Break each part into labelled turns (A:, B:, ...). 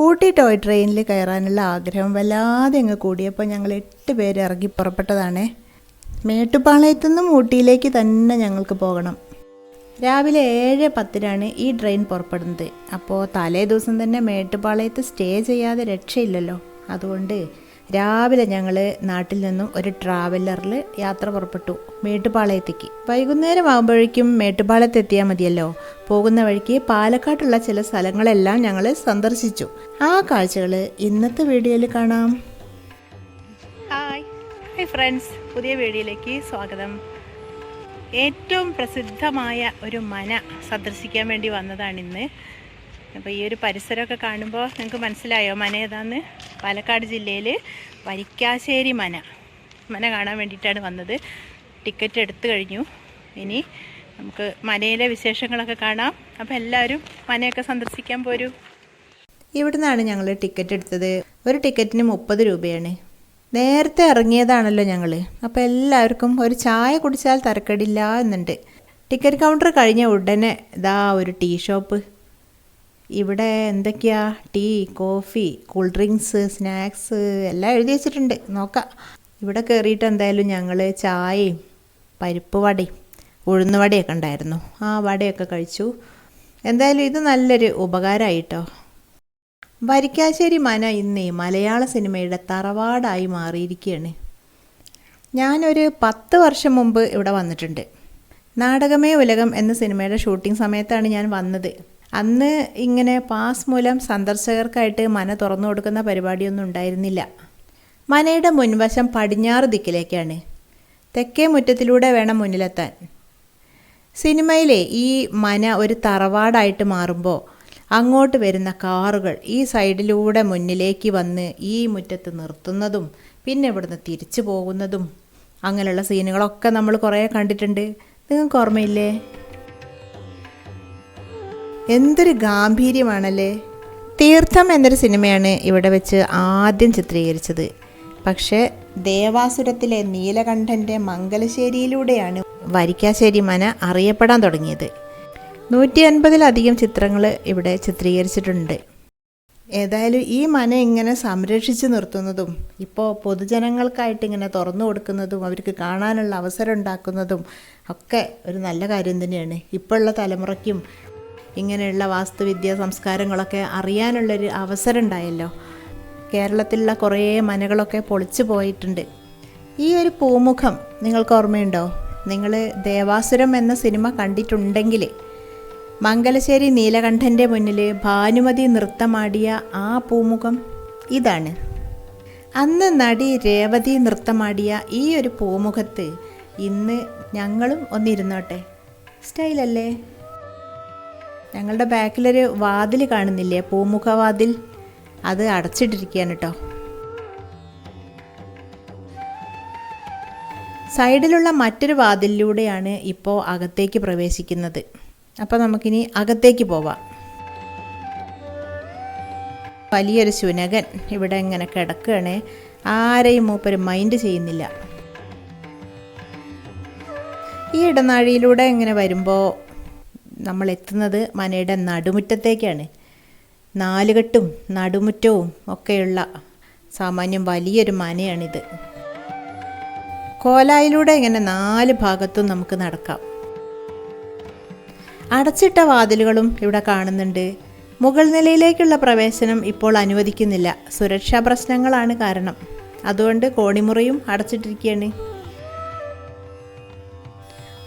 A: Ooty toy ട്രെയിനിൽ കയറാനുള്ള ആഗ്രഹം വല്ലാതെ അങ്ങ് കൂടിയപ്പോൾ ഞങ്ങൾ എട്ട് പേര് ഇറങ്ങി പുറപ്പെട്ടതാണേ. മേട്ടുപ്പാളയത്തു നിന്നും ഊട്ടിയിലേക്ക് തന്നെ ഞങ്ങൾക്ക് പോകണം. രാവിലെ ഏഴ് പത്തിനാണ് ഈ ട്രെയിൻ പുറപ്പെടുന്നത്. അപ്പോൾ തലേ ദിവസം തന്നെ മേട്ടുപാളയത്ത് സ്റ്റേ ചെയ്യാതെ രക്ഷയില്ലല്ലോ. അതുകൊണ്ട് രാവിലെ ഞങ്ങൾ നാട്ടിൽ നിന്നും ഒരു ട്രാവലറിൽ യാത്ര പുറപ്പെട്ടു മേട്ടുപാളയത്തേക്ക്. വൈകുന്നേരം ആകുമ്പോഴേക്കും മേട്ടുപാളയത്ത് എത്തിയാൽ മതിയല്ലോ. പോകുന്ന വഴിക്ക് പാലക്കാട്ടുള്ള ചില സ്ഥലങ്ങളെല്ലാം ഞങ്ങൾ സന്ദർശിച്ചു. ആ കാഴ്ചകൾ ഇന്നത്തെ വീഡിയോയിൽ കാണാം. ഹായ് ഹായ് ഫ്രണ്ട്സ് പുതിയ വീഡിയോയിലേക്ക് സ്വാഗതം. ഏറ്റവും പ്രസിദ്ധമായ ഒരു മന സന്ദർശിക്കാൻ വേണ്ടി വന്നതാണ് ഇന്ന്. അപ്പോൾ ഈ ഒരു പരിസരമൊക്കെ കാണുമ്പോൾ നിങ്ങൾക്ക് മനസ്സിലായോ? മന ഏതാന്ന്? പാലക്കാട് ജില്ലയിൽ വരിക്കാശ്ശേരി മന. മന കാണാൻ വേണ്ടിയിട്ടാണ് വന്നത്. ടിക്കറ്റ് എടുത്തു കഴിഞ്ഞു. ഇനി നമുക്ക് മനയിലെ വിശേഷങ്ങളൊക്കെ കാണാം. അപ്പോൾ എല്ലാവരും മനയൊക്കെ സന്ദർശിക്കാൻ പോരൂ. ഇവിടുന്നാണ് ഞങ്ങൾ ടിക്കറ്റ് എടുത്തത്. ഒരു ടിക്കറ്റിന് മുപ്പത് രൂപയാണ്. നേരത്തെ ഇറങ്ങിയതാണല്ലോ ഞങ്ങൾ അപ്പോൾ എല്ലാവർക്കും ഒരു ചായ കുടിച്ചാൽ തരക്കടില്ല എന്നുണ്ട്. ടിക്കറ്റ് കൗണ്ടർ കഴിഞ്ഞ ഉടനെ ഇതാ ഒരു ടീ ഷോപ്പ്. ഇവിടെ എന്തൊക്കെയാ? Tea coffee cool drinks snacks എല്ലാം എഴുതി വെച്ചിട്ടുണ്ട്. നോക്കാം. ഇവിടെ കയറിയിട്ട് എന്തായാലും ഞങ്ങൾ ചായയും പരിപ്പ് വടയും ഉഴുന്ന് വടയൊക്കെ ഉണ്ടായിരുന്നു. ആ വടയൊക്കെ കഴിച്ചു. എന്തായാലും ഇത് നല്ലൊരു ഉപകാരമായിട്ടോ വരിക്കാശ്ശേരി മന ഇന്നേ മലയാള സിനിമയുടെ തറവാടായി മാറിയിരിക്കുകയാണ്. ഞാനൊരു പത്ത് വർഷം മുമ്പ് ഇവിടെ വന്നിട്ടുണ്ട്. നാടകമേ ഉലകം എന്ന സിനിമയുടെ ഷൂട്ടിംഗ് സമയത്താണ് ഞാൻ വന്നത്. അന്ന് ഇങ്ങനെ പാസ് മൂലം സന്ദർശകർക്കായിട്ട് മന തുറന്നു കൊടുക്കുന്ന പരിപാടിയൊന്നും ഉണ്ടായിരുന്നില്ല. മനയുടെ മുൻവശം പടിഞ്ഞാറ് ദിക്കിലേക്കാണ്. തെക്കേ മുറ്റത്തിലൂടെ വേണം മുന്നിലെത്താൻ. സിനിമയിലെ ഈ മന ഒരു തറവാടായിട്ട് മാറുമ്പോൾ അങ്ങോട്ട് വരുന്ന കാറുകൾ ഈ സൈഡിലൂടെ മുന്നിലേക്ക് വന്ന് ഈ മുറ്റത്ത് നിർത്തുന്നതും പിന്നെ ഇവിടുന്ന് തിരിച്ചു പോകുന്നതും അങ്ങനെയുള്ള സീനുകളൊക്കെ നമ്മൾ കുറേ കണ്ടിട്ടുണ്ട്. നിങ്ങൾക്ക് ഓർമ്മയില്ലേ എന്തൊരു ഗാംഭീര്യമാണല്ലേ? തീർത്ഥം എന്നൊരു സിനിമയാണ് ഇവിടെ വെച്ച് ആദ്യം ചിത്രീകരിച്ചത്. പക്ഷേ ദേവാസുരത്തിലെ നീലകണ്ഠന്റെ മംഗലശ്ശേരിയിലൂടെയാണ് വരിക്കാശ്ശേരി മന അറിയപ്പെടാൻ തുടങ്ങിയത്. നൂറ്റി അൻപതിലധികം ചിത്രങ്ങൾ ഇവിടെ ചിത്രീകരിച്ചിട്ടുണ്ട്. ഏതായാലും ഈ മന ഇങ്ങനെ സംരക്ഷിച്ചു നിർത്തുന്നതും ഇപ്പോൾ പൊതുജനങ്ങൾക്കായിട്ട് ഇങ്ങനെ തുറന്നു കൊടുക്കുന്നതും അവർക്ക് കാണാനുള്ള അവസരം ഉണ്ടാക്കുന്നതും ഒക്കെ ഒരു നല്ല കാര്യം തന്നെയാണ്. ഇപ്പോഴുള്ള തലമുറയ്ക്കും ഇങ്ങനെയുള്ള വാസ്തുവിദ്യ സംസ്കാരങ്ങളൊക്കെ അറിയാനുള്ളൊരു അവസരം ഉണ്ടായല്ലോ കേരളത്തിലുള്ള കുറേ മനകളൊക്കെ പൊളിച്ചു പോയിട്ടുണ്ട്. ഈ ഒരു പൂമുഖം നിങ്ങൾക്ക് ഓർമ്മയുണ്ടോ? നിങ്ങൾ ദേവാസുരം എന്ന സിനിമ കണ്ടിട്ടുണ്ടെങ്കിൽ മംഗലശ്ശേരി നീലകണ്ഠന്റെ മുന്നിൽ ഭാനുമതി നൃത്തമാടിയ ആ പൂമുഖം ഇതാണ്. അന്ന് നടി രേവതി നൃത്തമാടിയ ഈ ഒരു പൂമുഖത്ത് ഇന്ന് ഞങ്ങളും ഒന്നിരുന്നോട്ടെ. സ്റ്റൈലല്ലേ? ഞങ്ങളുടെ ബാക്കിലൊരു വാതിൽ കാണുന്നില്ലേ? പൂമുഖവാതിൽ. അത് അടച്ചിട്ടിരിക്കുകയാണ് കേട്ടോ സൈഡിലുള്ള മറ്റൊരു വാതിലിലൂടെയാണ് ഇപ്പോൾ അകത്തേക്ക് പ്രവേശിക്കുന്നത്. അപ്പോൾ നമുക്കിനി അകത്തേക്ക് പോവാം. വലിയൊരു ശുനകൻ ഇവിടെ ഇങ്ങനെ കിടക്കുകയാണ്. ആരെയും മൂപ്പര് മൈൻഡ് ചെയ്യുന്നില്ല. ഈ ഇടനാഴിയിലൂടെ ഇങ്ങനെ വരുമ്പോൾ നമ്മൾ എത്തുന്നത് മനയുടെ നടുമുറ്റത്തേക്കാണ്. നാലുകെട്ടും നടുമുറ്റവും ഒക്കെയുള്ള സാമാന്യം വലിയൊരു മനയാണിത്. കോലായിലൂടെ ഇങ്ങനെ നാല് ഭാഗത്തും നമുക്ക് നടക്കാം. അടച്ചിട്ട വാതിലുകളും ഇവിടെ കാണുന്നുണ്ട്. മുകൾ നിലയിലേക്കുള്ള പ്രവേശനം ഇപ്പോൾ അനുവദിക്കുന്നില്ല. സുരക്ഷാ പ്രശ്നങ്ങളാണ് കാരണം. അതുകൊണ്ട് കോണിമുറിയും അടച്ചിട്ടിരിക്കുകയാണ്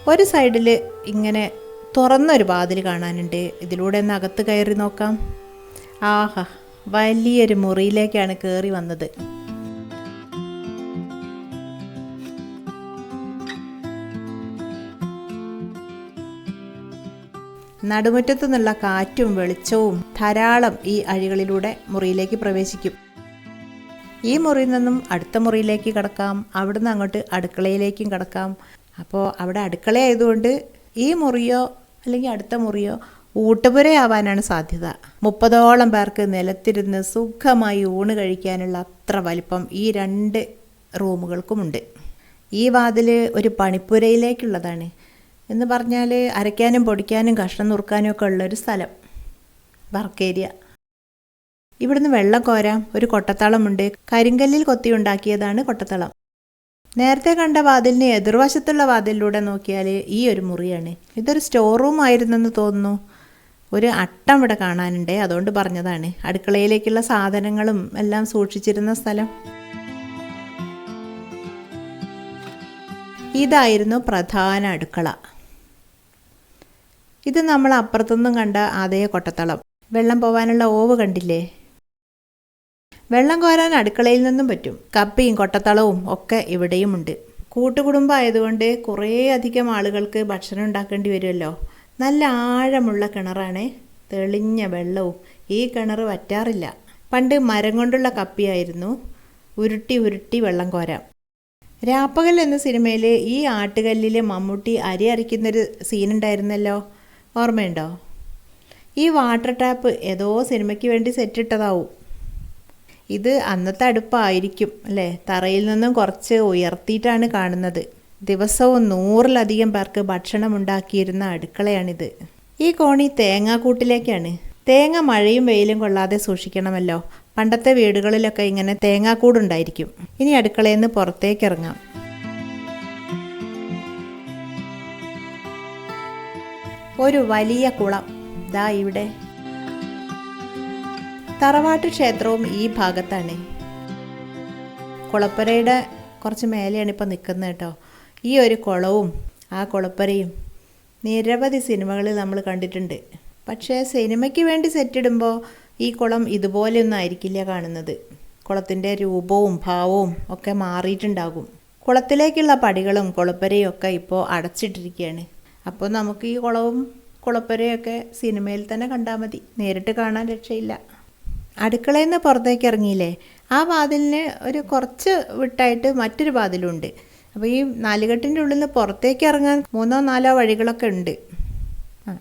A: ഒരു സൈഡിൽ ഇങ്ങനെ തുറന്നൊരു വാതിൽ കാണാനുണ്ട്. ഇതിലൂടെ ഒന്ന് അകത്ത് കയറി നോക്കാം. ആഹാ വലിയൊരു മുറിയിലേക്കാണ് കയറി വന്നത്. നടുമുറ്റത്തു നിന്നുള്ള കാറ്റും വെളിച്ചവും ധാരാളം ഈ അഴികളിലൂടെ മുറിയിലേക്ക് പ്രവേശിക്കും. ഈ മുറിയിൽ നിന്നും അടുത്ത മുറിയിലേക്ക് കടക്കാം. അവിടുന്ന് അങ്ങോട്ട് അടുക്കളയിലേക്കും കടക്കാം. അപ്പോൾ അവിടെ അടുക്കളയായതുകൊണ്ട് ഈ മുറിയോ അല്ലെങ്കിൽ അടുത്ത മുറിയോ ഊട്ടുപുരയാവാനാണ് സാധ്യത. മുപ്പതോളം പേർക്ക് നിലത്തിരുന്ന് സുഖമായി ഊണ് കഴിക്കാനുള്ള അത്ര വലിപ്പം ഈ രണ്ട് റൂമുകൾക്കുമുണ്ട്. ഈ വാതിൽ ഒരു പണിപ്പുരയിലേക്കുള്ളതാണ്. എന്ന് പറഞ്ഞാൽ അരയ്ക്കാനും പൊടിക്കാനും കഷ്ണം നുറുക്കാനും ഒക്കെ ഉള്ളൊരു സ്ഥലം. വർക്കേരിയ ഇവിടുന്ന് വെള്ളം കോരാം. ഒരു കൊട്ടത്തളമുണ്ട്. കരിങ്കല്ലിൽ കൊത്തിയുണ്ടാക്കിയതാണ് കൊട്ടത്തളം. നേരത്തെ കണ്ട വാതിലിന് എതിർവശത്തുള്ള വാതിലിലൂടെ നോക്കിയാൽ ഈ ഒരു മുറിയാണ്. ഇതൊരു സ്റ്റോർ റൂം ആയിരുന്നെന്ന് തോന്നുന്നു. ഒരു അട്ടം ഇവിടെ കാണാനുണ്ട്. അതുകൊണ്ട് പറഞ്ഞതാണ്. അടുക്കളയിലേക്കുള്ള സാധനങ്ങളും എല്ലാം സൂക്ഷിച്ചിരുന്ന സ്ഥലം. ഇതായിരുന്നു പ്രധാന അടുക്കള. ഇത് നമ്മൾ അപ്പുറത്തുനിന്നും കണ്ട അതേ കൊട്ടത്തളം. വെള്ളം പോവാനുള്ള ഓവ് കണ്ടില്ലേ? വെള്ളം കോരാൻ അടുക്കളയിൽ നിന്നും പറ്റും. കപ്പയും കൊട്ടത്തളവും ഒക്കെ ഇവിടെയുമുണ്ട്. കൂട്ടുകുടുംബമായതുകൊണ്ട് കുറേ അധികം ആളുകൾക്ക് ഭക്ഷണം ഉണ്ടാക്കേണ്ടി വരുമല്ലോ. നല്ല ആഴമുള്ള കിണറാണ്. തെളിഞ്ഞ വെള്ളവും ഈ കിണർ വറ്റാറില്ല. പണ്ട് മരം കൊണ്ടുള്ള കപ്പിയായിരുന്നു. ഉരുട്ടി ഉരുട്ടി വെള്ളം കോരാം. രാപ്പകൽ എന്ന സിനിമയിൽ ഈ ആട്ടുകല്ലിൽ മമ്മൂട്ടി അരി അരയ്ക്കുന്നൊരു സീനുണ്ടായിരുന്നല്ലോ. ഓർമ്മയുണ്ടോ? ഈ വാട്ടർ ടാപ്പ് ഏതോ സിനിമയ്ക്ക് വേണ്ടി സെറ്റിട്ടതാവും. ഇത് അന്നത്തെ അടുപ്പായിരിക്കും അല്ലേ? തറയിൽ നിന്നും കുറച്ച് ഉയർത്തിയിട്ടാണ് കാണുന്നത്. ദിവസവും നൂറിലധികം പേർക്ക് ഭക്ഷണം ഉണ്ടാക്കിയിരുന്ന അടുക്കളയാണിത്. ഈ കോണി തേങ്ങാക്കൂട്ടിലേക്കാണ്. തേങ്ങ മഴയും വെയിലും കൊള്ളാതെ സൂക്ഷിക്കണമല്ലോ. പണ്ടത്തെ വീടുകളിലൊക്കെ ഇങ്ങനെ തേങ്ങാക്കൂടുണ്ടായിരിക്കും. ഇനി അടുക്കളയിൽ നിന്ന് പുറത്തേക്ക് ഇറങ്ങാം ഒരു വലിയ കുളം. ദാ ഇവിടെ. തറവാട്ട് ക്ഷേത്രവും ഈ ഭാഗത്താണ്. കുളപ്പുരയുടെ കുറച്ച് മേലെയാണ് ഇപ്പോൾ നിൽക്കുന്നത് കേട്ടോ. ഈ ഒരു കുളവും ആ കുളപ്പുരയും നിരവധി സിനിമകളിൽ നമ്മൾ കണ്ടിട്ടുണ്ട്. പക്ഷേ സിനിമയ്ക്ക് വേണ്ടി സെറ്റിടുമ്പോൾ ഈ കുളം ഇതുപോലെയൊന്നും ആയിരിക്കില്ല കാണുന്നത്. കുളത്തിന്റെ രൂപവും ഭാവവും ഒക്കെ മാറിയിട്ടുണ്ടാകും. കുളത്തിലേക്കുള്ള പടികളും കുളപ്പുരയും ഒക്കെ ഇപ്പോൾ അടച്ചിട്ടിരിക്കുകയാണ്. അപ്പോൾ നമുക്ക് ഈ കുളവും കുളപ്പുരയൊക്കെ സിനിമയിൽ തന്നെ കണ്ടാൽ മതി. നേരിട്ട് കാണാൻ രക്ഷയില്ല. അടുക്കളയിൽ നിന്ന് പുറത്തേക്ക് ഇറങ്ങിയില്ലേ? ആ വാതിലിന് ഒരു കുറച്ച് വിട്ടായിട്ട് മറ്റൊരു വാതിലുണ്ട്. അപ്പോൾ ഈ നാലുകെട്ടിന്റെ ഉള്ളിൽ നിന്ന് പുറത്തേക്ക് ഇറങ്ങാൻ മൂന്നോ നാലോ വഴികളൊക്കെ ഉണ്ട്.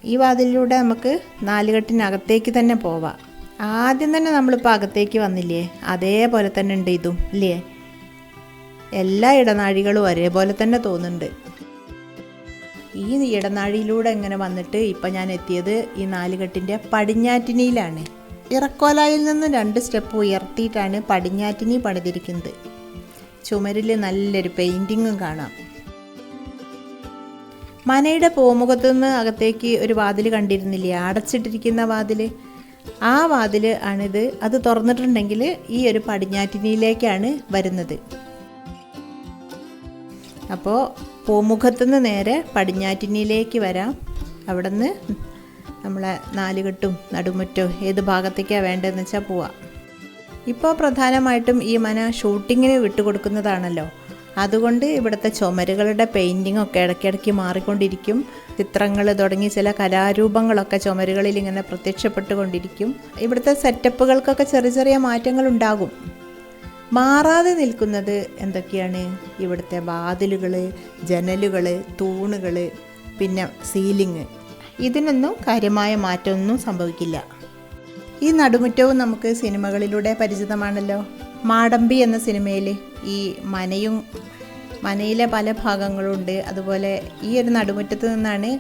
A: ഈ വാതിലിലൂടെ നമുക്ക് നാലുകെട്ടിനകത്തേക്ക് തന്നെ പോവാം. ആദ്യം തന്നെ നമ്മളിപ്പോൾ അകത്തേക്ക് വന്നില്ലേ? അതേപോലെ തന്നെ ഉണ്ട് ഇതും ഇല്ലേ? എല്ലാ ഇടനാഴികളും ഒരേപോലെ തന്നെ തോന്നുന്നുണ്ട്. ഈ ഇടനാഴിയിലൂടെ ഇങ്ങനെ വന്നിട്ട് ഇപ്പം ഞാൻ എത്തിയത് ഈ നാലുകെട്ടിന്റെ പടിഞ്ഞാറ്റിനിയിലാണ്. ഇറക്കോലായിൽ നിന്ന് രണ്ട് സ്റ്റെപ്പ് ഉയർത്തിയിട്ടാണ് പടിഞ്ഞാറ്റിനി പണിതിരിക്കുന്നത്. ചുമരിൽ നല്ലൊരു പെയിന്റിങ്ങും കാണാം. മനയുടെ പൂമുഖത്തു നിന്ന് അകത്തേക്ക് ഒരു വാതിൽ കണ്ടിരുന്നില്ലേ? അടച്ചിട്ടിരിക്കുന്ന വാതിൽ ആ വാതിൽ ആണിത്. അത് തുറന്നിട്ടുണ്ടെങ്കിൽ ഈ ഒരു പടിഞ്ഞാറ്റിനിയിലേക്കാണ് വരുന്നത്. അപ്പോൾ പൂമുഖത്തുനിന്ന് നേരെ പടിഞ്ഞാറ്റിനിയിലേക്ക് വരാം. അവിടെ നിന്ന് നമ്മളെ നാലുകെട്ടും നടുമുറ്റോ ഏത് ഭാഗത്തേക്കാണ് വേണ്ടതെന്ന് വെച്ചാൽ പോവാം. ഇപ്പോൾ പ്രധാനമായിട്ടും ഈ മന ഷൂട്ടിങ്ങിന് വിട്ടുകൊടുക്കുന്നതാണല്ലോ. അതുകൊണ്ട് ഇവിടുത്തെ ചുമരുകളുടെ പെയിന്റിങ്ങൊക്കെ ഇടയ്ക്കിടയ്ക്ക് മാറിക്കൊണ്ടിരിക്കും. ചിത്രങ്ങൾ തുടങ്ങി ചില കലാരൂപങ്ങളൊക്കെ ചുമരുകളിൽ ഇങ്ങനെ പ്രത്യക്ഷപ്പെട്ടുകൊണ്ടിരിക്കും. ഇവിടുത്തെ സെറ്റപ്പുകൾക്കൊക്കെ ചെറിയ ചെറിയ മാറ്റങ്ങൾ ഉണ്ടാകും മാറാതെ നിൽക്കുന്നത് എന്തൊക്കെയാണ്? ഇവിടുത്തെ വാതിലുകൾ ജനലുകൾ തൂണുകൾ പിന്നെ സീലിങ് ഇതിനൊന്നും കാര്യമായ മാറ്റമൊന്നും സംഭവിക്കില്ല. ഈ നടുമുറ്റവും നമുക്ക് സിനിമകളിലൂടെ പരിചിതമാണല്ലോ. മാടമ്പി എന്ന സിനിമയിൽ ഈ മനയും മനയിലെ പല ഭാഗങ്ങളുണ്ട്. അതുപോലെ ഈ ഒരു നടുമുറ്റത്ത് നിന്നാണ്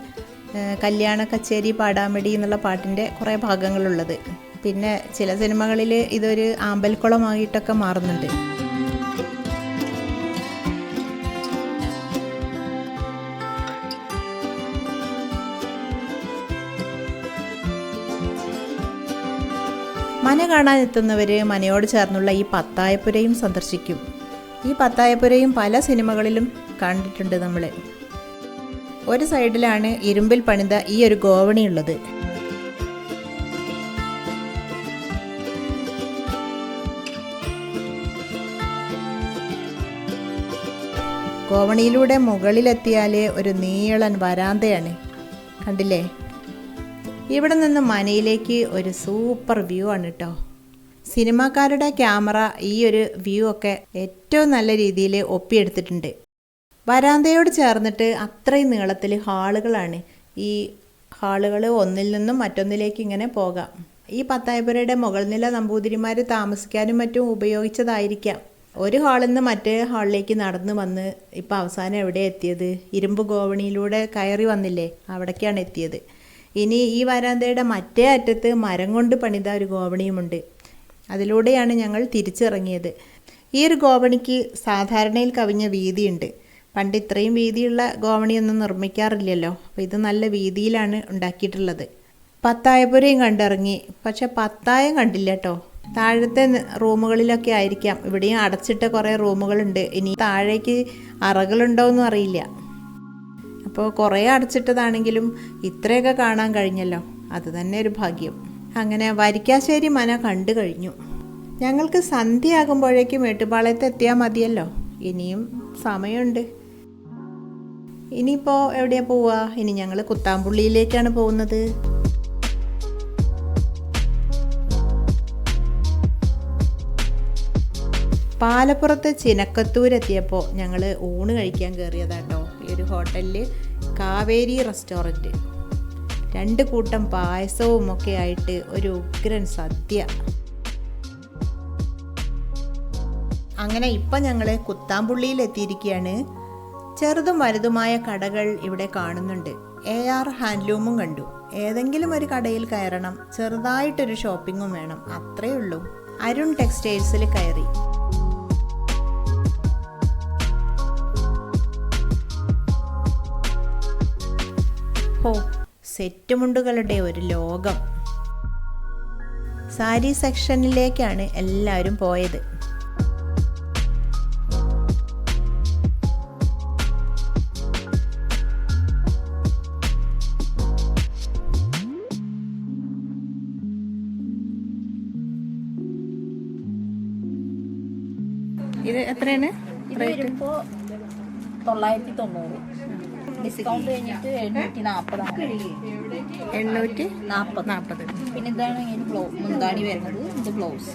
A: കല്യാണ കച്ചേരി പാടാമടി എന്നുള്ള പാട്ടിന്റെ കുറേ ഭാഗങ്ങളുള്ളത്. പിന്നെ ചില സിനിമകളിൽ ഇതൊരു ആമ്പൽക്കുളമായിട്ടൊക്കെ മാറുന്നുണ്ട്. മന കാണാൻ എത്തുന്നവർ മനയോട് ചേർന്നുള്ള ഈ പത്തായപ്പുരയും സന്ദർശിക്കും. ഈ പത്തായപ്പുരയും പല സിനിമകളിലും കണ്ടിട്ടുണ്ട് നമ്മൾ ഒരു സൈഡിലാണ് ഇരുമ്പിൽ പണിത ഈ ഒരു ഗോവണിയുള്ളത്. ഗോവണിയിലൂടെ മുകളിലെത്തിയാൽ ഒരു നീളൻ വരാന്തയാണ്. കണ്ടില്ലേ? ഇവിടെ നിന്ന് മനയിലേക്ക് ഒരു സൂപ്പർ വ്യൂ ആണ് കേട്ടോ സിനിമാക്കാരുടെ ക്യാമറ ഈ ഒരു വ്യൂ ഒക്കെ ഏറ്റവും നല്ല രീതിയിൽ ഒപ്പിയെടുത്തിട്ടുണ്ട്. വരാന്തയോട് ചേർന്നിട്ട് അത്രയും നീളത്തിൽ ഹാളുകളാണ്. ഈ ഹാളുകൾ ഒന്നിൽ നിന്നും മറ്റൊന്നിലേക്ക് ഇങ്ങനെ പോകാം. ഈ പത്തായപുരയുടെ മുകൾ നില നമ്പൂതിരിമാർ താമസിക്കാനും മറ്റും ഉപയോഗിച്ചതായിരിക്കാം. ഒരു ഹാളിൽ നിന്ന് മറ്റേ ഹാളിലേക്ക് നടന്നു വന്ന് ഇപ്പം അവസാനം എവിടെ എത്തിയത്? ഇരുമ്പ് ഗോവണിയിലൂടെ കയറി വന്നില്ലേ? അവിടേക്കാണ് എത്തിയത്. ഇനി ഈ വരാന്തയുടെ മറ്റേ അറ്റത്ത് മരം കൊണ്ട് പണിത ഒരു ഗോവണിയുമുണ്ട്. അതിലൂടെയാണ് ഞങ്ങൾ തിരിച്ചിറങ്ങിയത്. ഈ ഒരു ഗോവണിക്ക് സാധാരണയിൽ കവിഞ്ഞ വീതിയുണ്ട്. പണ്ട് ഇത്രയും വീതിയുള്ള ഗോവണിയൊന്നും നിർമ്മിക്കാറില്ലല്ലോ. അപ്പോൾ ഇത് നല്ല വീതിയിലാണ് ഉണ്ടാക്കിയിട്ടുള്ളത്. പത്തായപുരയും കണ്ടിറങ്ങി. പക്ഷെ പത്തായം കണ്ടില്ല കേട്ടോ. താഴത്തെ റൂമുകളിലൊക്കെ ആയിരിക്കാം. ഇവിടെയും അടച്ചിട്ട കുറേ റൂമുകളുണ്ട്. ഇനി താഴേക്ക് അറകളുണ്ടോയെന്നും അറിയില്ല. അപ്പോൾ കുറേ അടച്ചിട്ടതാണെങ്കിലും ഇത്രയൊക്കെ കാണാൻ കഴിഞ്ഞല്ലോ. അത് തന്നെ ഒരു ഭാഗ്യം. അങ്ങനെ വരിക്കാശ്ശേരി മന കണ്ടു കഴിഞ്ഞു. ഞങ്ങൾക്ക് സന്ധ്യയാകുമ്പോഴേക്കും മേട്ടുപാളയത്ത് എത്തിയാൽ മതിയല്ലോ. ഇനിയും സമയമുണ്ട്. ഇനിയിപ്പോൾ എവിടെയാ പോവുക ഇനി ഞങ്ങൾ കുത്താമ്പുള്ളിയിലേക്കാണ് പോകുന്നത്. പാലപ്പുറത്ത് ചിനക്കത്തൂരെത്തിയപ്പോൾ ഞങ്ങൾ ഊണ് കഴിക്കാൻ കയറിയതാട്ടോ ഹോട്ടലിൽ കാവേരി റെസ്റ്റോറന്റ്. രണ്ട് കൂട്ടം പായസവും ഒക്കെ ആയിട്ട് ഒരു ഉഗ്രൻ സദ്യ. അങ്ങനെ ഇപ്പം ഞങ്ങൾ കുത്താമ്പുള്ളിയിൽ എത്തിയിരിക്കുകയാണ് ചെറുതും വലുതുമായ കടകൾ ഇവിടെ കാണുന്നുണ്ട്. എ ആർ ഹാൻഡ്ലൂമും കണ്ടു. ഏതെങ്കിലും ഒരു കടയിൽ കയറണം. ചെറുതായിട്ടൊരു ഷോപ്പിങ്ങും വേണം. അത്രയേ ഉള്ളൂ. അരുൺ ടെക്സ്റ്റൈൽസിൽ കയറി. സെറ്റ് മുണ്ടുകളുടെ ഒരു ലോകം. സാരി സെക്ഷനിലേക്കാണ് എല്ലാവരും പോയത്. ഇത് എത്രയാണ്?
B: തൊള്ളായിരത്തി തൊണ്ണൂറ്. ഡിസ്കൗണ്ട് കഴിഞ്ഞിട്ട് എണ്ണൂറ്റി നാൽപ്പതാണ്
A: എണ്ണൂറ്റി
B: നാൽപ്പത്
A: നാൽപ്പത്
B: പിന്നെ ഇതാണ് ഇതിന് ബ്ലൗ മുന്താണി വരുന്നത്. ഇത് ബ്ലൗസ്.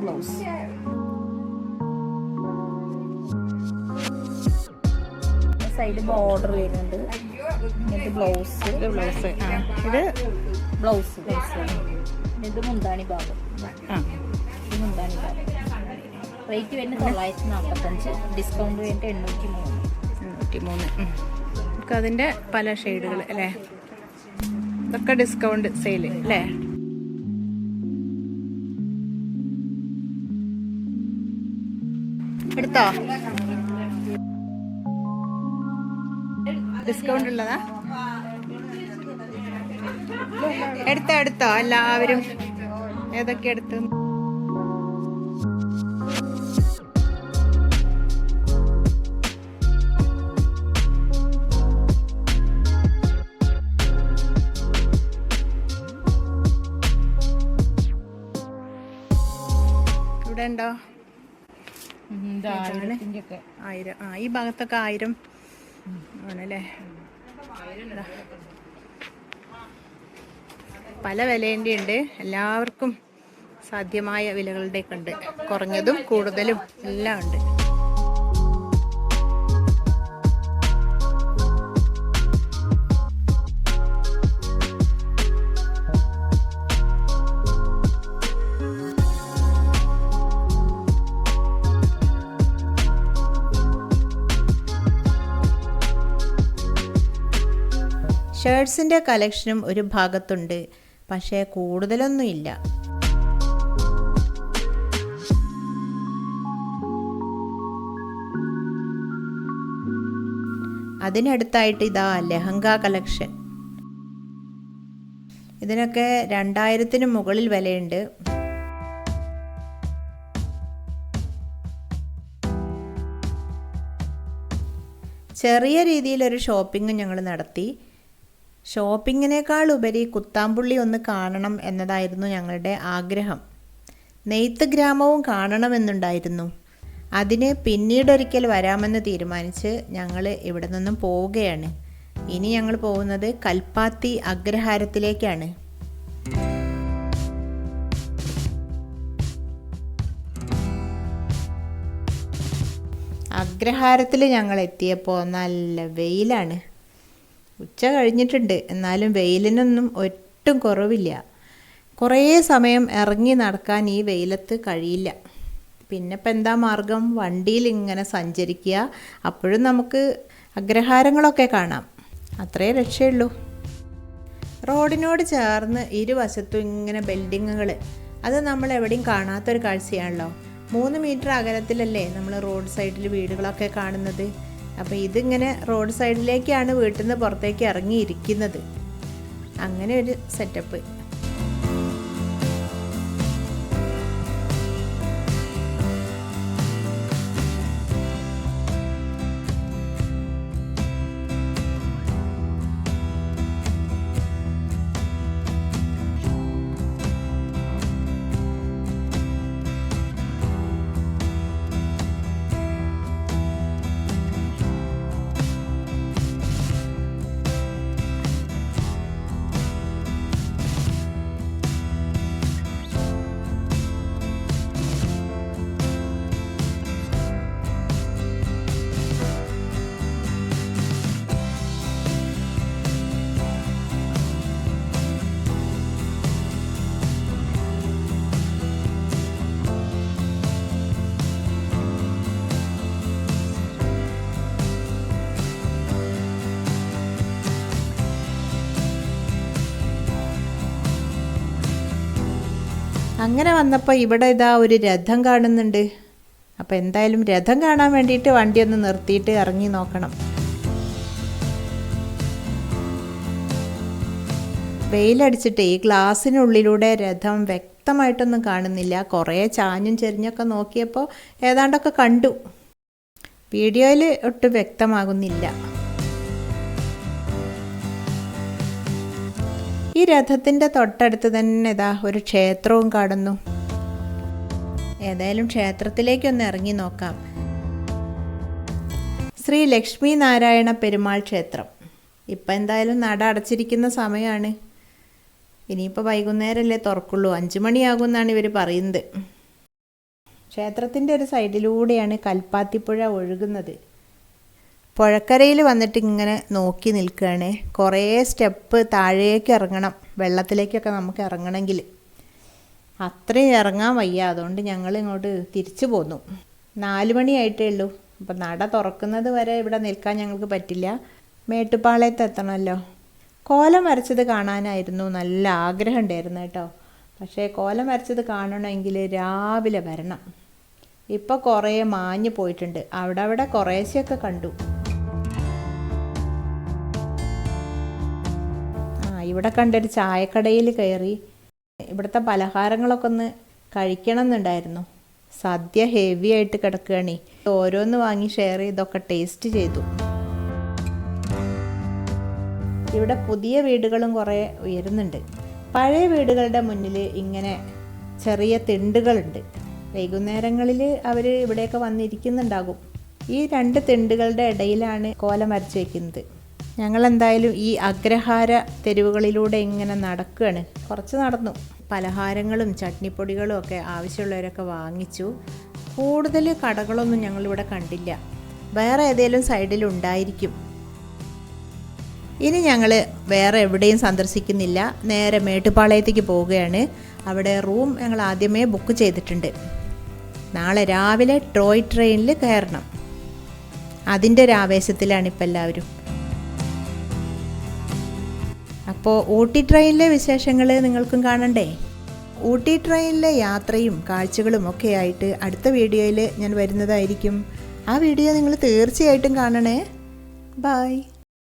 B: ബ്ലൗസ്. സൈഡ് ബോർഡർ വരുന്നുണ്ട്. ഇത് ബ്ലൗസ്.
A: ഇത് ബ്ലൗസ്. ഇത്
B: ബ്ലൗസ്. ഇത് മുന്താണി ഭാഗം.
A: ആ.
B: മുന്താണി ഭാഗം. റേറ്റ് വരുന്നത് തൊള്ളായിരത്തി നാൽപ്പത്തഞ്ച് ഡിസ്കൗണ്ട് കഴിഞ്ഞിട്ട് എണ്ണൂറ്റി മൂന്ന്
A: മൂന്ന് നമുക്ക് അതിന്റെ പല ഷെയ്ഡുകൾ അല്ലേ? ഇതൊക്കെ ഡിസ്കൗണ്ട് സെയിൽ അല്ലേ? എടുത്തോ? ഡിസ്കൗണ്ട് ഉള്ളതാ? എടുത്തോ എടുത്തോ? എല്ലാവരും ഏതൊക്കെ എടുത്തു? ഇവിടെ ഉണ്ടോ ആയിരം ആ ഈ ഭാഗത്തൊക്കെ ആയിരം. ആണല്ലേ? പല വിലേന്റെ ഉണ്ട് എല്ലാവർക്കും സാധ്യമായ വിലകളുടെയൊക്കെ ഉണ്ട്. കുറഞ്ഞതും കൂടുതലും എല്ലാം ഉണ്ട്. ഷർട്ട്സിന്റെ കളക്ഷനും ഒരു ഭാഗത്തുണ്ട്. പക്ഷേ കൂടുതലൊന്നുമില്ല അതിനടുത്തായിട്ട് ഇതാ ലെഹങ്ക കളക്ഷൻ. ഇതിനൊക്കെ രണ്ടായിരത്തിന് മുകളിൽ വിലയുണ്ട്. ചെറിയ രീതിയിലൊരു ഷോപ്പിംഗ് ഞങ്ങൾ നടത്തി. ഷോപ്പിങ്ങിനേക്കാൾ ഉപരി കുത്താമ്പുള്ളി ഒന്ന് കാണണം എന്നതായിരുന്നു ഞങ്ങളുടെ ആഗ്രഹം. നെയ്ത്ത് ഗ്രാമവും കാണണമെന്നുണ്ടായിരുന്നു. അതിന് പിന്നീടൊരിക്കൽ വരാമെന്ന് തീരുമാനിച്ച് ഞങ്ങൾ ഇവിടെ നിന്നും പോവുകയാണ്. ഇനി ഞങ്ങൾ പോകുന്നത് കൽപ്പാത്തി അഗ്രഹാരത്തിലേക്കാണ്. അഗ്രഹാരത്തിൽ ഞങ്ങൾ എത്തിയപ്പോൾ നല്ല വെയിലാണ്. ഉച്ച കഴിഞ്ഞിട്ടുണ്ട്. എന്നാലും വെയിലിനൊന്നും ഒട്ടും കുറവില്ല. കുറേ സമയം ഇറങ്ങി നടക്കാൻ ഈ വെയിലത്ത് കഴിയില്ല. പിന്നെ ഇപ്പം എന്താ മാർഗം? വണ്ടിയിൽ ഇങ്ങനെ സഞ്ചരിക്കുക. അപ്പോഴും നമുക്ക് അഗ്രഹാരങ്ങളൊക്കെ കാണാം. അത്രേ രക്ഷയുള്ളൂ. റോഡിനോട് ചേർന്ന് ഇരുവശത്തും ഇങ്ങനെ ബിൽഡിങ്ങുകൾ. അത് നമ്മൾ എവിടെയും കാണാത്തൊരു കാഴ്ചയാണല്ലോ. മൂന്ന് മീറ്റർ അകലത്തിലല്ലേ നമ്മൾ റോഡ് സൈഡിൽ വീടുകളൊക്കെ കാണുന്നത്? അപ്പോൾ ഇതിങ്ങനെ റോഡ് സൈഡിലേക്കാണ് വീട്ടിൽ നിന്ന് പുറത്തേക്ക് ഇറങ്ങിയിരിക്കുന്നത്. അങ്ങനെ ഒരു സെറ്റപ്പ്. അങ്ങനെ വന്നപ്പോൾ ഇവിടെ ഇതാ ഒരു രഥം കാണുന്നുണ്ട്. അപ്പോൾ എന്തായാലും രഥം കാണാൻ വേണ്ടിയിട്ട് വണ്ടി ഒന്ന് നിർത്തിയിട്ട് ഇറങ്ങി നോക്കണം. വെയിലടിച്ചിട്ട് ഈ ഗ്ലാസ്സിനുള്ളിലൂടെ രഥം വ്യക്തമായിട്ടൊന്നും കാണുന്നില്ല. കുറേ ചാഞ്ഞും ചെരിഞ്ഞൊക്കെ നോക്കിയപ്പോൾ ഏതാണ്ടൊക്കെ കണ്ടു. വീഡിയോയിൽ ഒട്ടും വ്യക്തമാകുന്നില്ല. ഈ രഥത്തിന്റെ തൊട്ടടുത്ത് തന്നെ ഇതാ ഒരു ക്ഷേത്രവും കാണുന്നു. ഏതായാലും ക്ഷേത്രത്തിലേക്കൊന്ന് ഇറങ്ങി നോക്കാം. ശ്രീ ലക്ഷ്മി നാരായണ പെരുമാൾ ക്ഷേത്രം. ഇപ്പം എന്തായാലും നട അടച്ചിരിക്കുന്ന സമയമാണ് ഇനിയിപ്പോൾ വൈകുന്നേരമല്ലേ തുറക്കുള്ളൂ. അഞ്ച് മണിയാകുമെന്നാണ് ഇവർ പറയുന്നത്. ക്ഷേത്രത്തിന്റെ ഒരു സൈഡിലൂടെയാണ് കൽപ്പാത്തിപ്പുഴ ഒഴുകുന്നത്. പുഴക്കരയിൽ വന്നിട്ട് ഇങ്ങനെ നോക്കി നിൽക്കുകയാണ്. കുറേ സ്റ്റെപ്പ് താഴേക്ക് ഇറങ്ങണം. വെള്ളത്തിലേക്കൊക്കെ നമുക്ക് ഇറങ്ങണമെങ്കിൽ. അത്രയും ഇറങ്ങാൻ വയ്യ. അതുകൊണ്ട് ഞങ്ങൾ ഇങ്ങോട്ട് തിരിച്ചു പോന്നു. നാല് മണിയായിട്ടേ ഉള്ളൂ. അപ്പം നട തുറക്കുന്നത് വരെ ഇവിടെ നിൽക്കാൻ ഞങ്ങൾക്ക് പറ്റില്ല. മേട്ടുപ്പാളയത്ത് എത്തണമല്ലോ. കോലം വരച്ചത് കാണാനായിരുന്നു. നല്ല ആഗ്രഹം ഉണ്ടായിരുന്നു കേട്ടോ. പക്ഷേ കോലം വരച്ചത് കാണണമെങ്കിൽ രാവിലെ വരണം. ഇപ്പോൾ കുറേ മാഞ്ഞു പോയിട്ടുണ്ട്. അവിടെ അവിടെ കുറേശ്ശെയൊക്കെ കണ്ടു. ഇവിടെ കണ്ടൊരു ചായക്കടയിൽ കയറി ഇവിടുത്തെ പലഹാരങ്ങളൊക്കെ ഒന്ന് കഴിക്കണം എന്നുണ്ടായിരുന്നു സദ്യ ഹെവി ആയിട്ട് കിടക്കുകയാണേ. ഓരോന്ന് വാങ്ങി ഷെയർ ചെയ്തൊക്കെ ടേസ്റ്റ് ചെയ്തു. ഇവിടെ പുതിയ വീടുകളും കുറേ ഉയരുന്നുണ്ട്. പഴയ വീടുകളുടെ മുന്നിൽ ഇങ്ങനെ ചെറിയ തിണ്ടുകളുണ്ട്. വൈകുന്നേരങ്ങളിൽ അവർ ഇവിടെയൊക്കെ വന്നിരിക്കുന്നുണ്ടാകും. ഈ രണ്ട് തിണ്ടുകളുടെ ഇടയിലാണ് കോലം വരച്ച് വയ്ക്കുന്നത് ഞങ്ങൾ എന്തായാലും ഈ അഗ്രഹാര തെരുവുകളിലൂടെ ഇങ്ങനെ നടക്കുകയാണ് കുറച്ച് നടന്നു. പലഹാരങ്ങളും ചട്നിപ്പൊടികളും ഒക്കെ ആവശ്യമുള്ളവരൊക്കെ വാങ്ങിച്ചു. കൂടുതൽ കടകളൊന്നും ഞങ്ങളിവിടെ കണ്ടില്ല. വേറെ ഏതെങ്കിലും സൈഡിൽ ഉണ്ടായിരിക്കും. ഇനി ഞങ്ങൾ വേറെ എവിടെയും സന്ദർശിക്കുന്നില്ല. നേരെ മേട്ടുപാളയത്തേക്ക് പോവുകയാണ്. അവിടെ റൂം ഞങ്ങൾ ആദ്യമേ ബുക്ക് ചെയ്തിട്ടുണ്ട്. നാളെ രാവിലെ ട്രോയ് ട്രെയിനിൽ കയറണം. അതിന്റെ ഒരു ആവേശത്തിലാണ് ഇപ്പം എല്ലാവരും. അപ്പോൾ ഊട്ടി ട്രെയിനിലെ വിശേഷങ്ങൾ നിങ്ങൾക്കും കാണണ്ടേ? ഊട്ടി ട്രെയിനിലെ യാത്രയും കാഴ്ചകളും ഒക്കെ ആയിട്ട് അടുത്ത വീഡിയോയിൽ ഞാൻ വരുന്നതായിരിക്കും. ആ വീഡിയോ നിങ്ങൾ തീർച്ചയായിട്ടും കാണണേ. ബായ്